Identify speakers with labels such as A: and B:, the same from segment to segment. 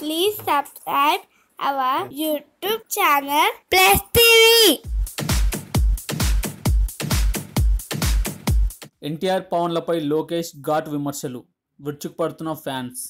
A: Please subscribe our YouTube channel. Plus TV.
B: NTR పవన్లపై లోకేష్ ఘాట్ విమర్శలు. విరుచుకుపడుతున్న ఫ్యాన్స్.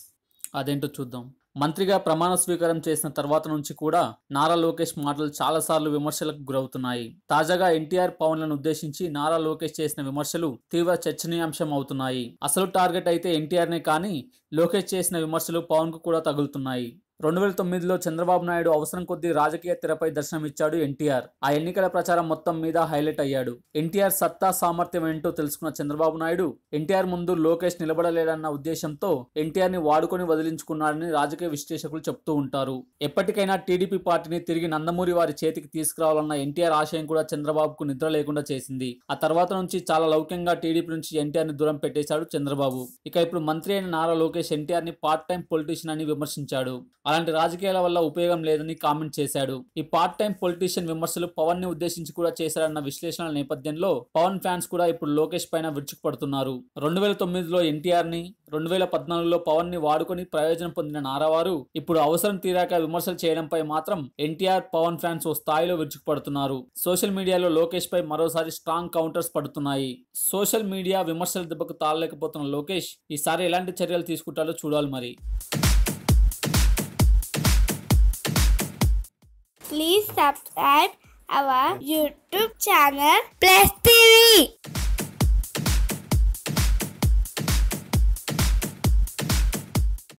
B: అదేంటో చూద్దాం. మంత్రిగా ప్రమాణ స్వీకారం చేసిన తర్వాత నుంచి కూడా నారా లోకేష్ మాటలు చాలాసార్లు విమర్శలకు గురవుతున్నాయి. తాజాగా ఎన్టీఆర్ పవన్లను ఉద్దేశించి నారా లోకేష్ చేసిన విమర్శలు తీవ్ర చర్చనీయాంశం అవుతున్నాయి. అసలు టార్గెట్ అయితే ఎన్టీఆర్నే కానీ లోకేష్ చేసిన విమర్శలు పవన్కు కూడా తగులుతున్నాయి. రెండు వేల తొమ్మిదిలో చంద్రబాబు నాయుడు అవసరం కొద్దీ రాజకీయ తెరపై దర్శనమిచ్చాడు ఎన్టీఆర్. ఆ ఎన్నికల ప్రచారం మొత్తం మీద హైలైట్ అయ్యాడు. ఎన్టీఆర్ సత్తా సామర్థ్యం ఏంటో తెలుసుకున్న చంద్రబాబు నాయుడు ఎన్టీఆర్ ముందు లోకేష్ నిలబడలేడన్న ఉద్దేశంతో ఎన్టీఆర్ని వాడుకొని వదిలించుకున్నాడని రాజకీయ విశ్లేషకులు చెప్తూ ఉంటారు. ఎప్పటికైనా టీడీపీ పార్టీని తిరిగి నందమూరి వారి చేతికి తీసుకురావాలన్న ఎన్టీఆర్ ఆశయం కూడా చంద్రబాబుకు నిద్ర లేకుండా చేసింది. ఆ తర్వాత నుంచి చాలా లౌక్యంగా టీడీపీ నుంచి ఎన్టీఆర్ని దూరం పెట్టేశాడు చంద్రబాబు. ఇక ఇప్పుడు మంత్రి అయిన నారా లోకేష్ ఎన్టీఆర్ని పార్ట్ టైం పొలిటీషియన్ అని విమర్శించాడు. అలాంటి రాజకీయాల వల్ల ఉపయోగం లేదని కామెంట్ చేశాడు. ఈ పార్ట్ టైం పొలిటీషియన్ విమర్శలు పవన్ని ఉద్దేశించి కూడా చేశారన్న విశ్లేషణల నేపథ్యంలో పవన్ ఫ్యాన్స్ కూడా ఇప్పుడు లోకేష్ పైన విరుచుకుపడుతున్నారు. రెండు వేల తొమ్మిదిలో ఎన్టీఆర్ని రెండు వేల పద్నాలుగులో పవన్ని వాడుకొని ప్రయోజనం పొందిన నారావారు ఇప్పుడు అవసరం తీరాక విమర్శలు చేయడంపై మాత్రం ఎన్టీఆర్ పవన్ ఫ్యాన్స్ ఓ స్థాయిలో విరుచుకుపడుతున్నారు. సోషల్ మీడియాలో లోకేష్ పై మరోసారి స్ట్రాంగ్ కౌంటర్స్ పడుతున్నాయి. సోషల్ మీడియా విమర్శల దెబ్బకు తాళలేకపోతున్న లోకేష్ ఈసారి ఎలాంటి చర్యలు తీసుకుంటారో చూడాలి మరి.
A: Please subscribe our YouTube channel Plus TV.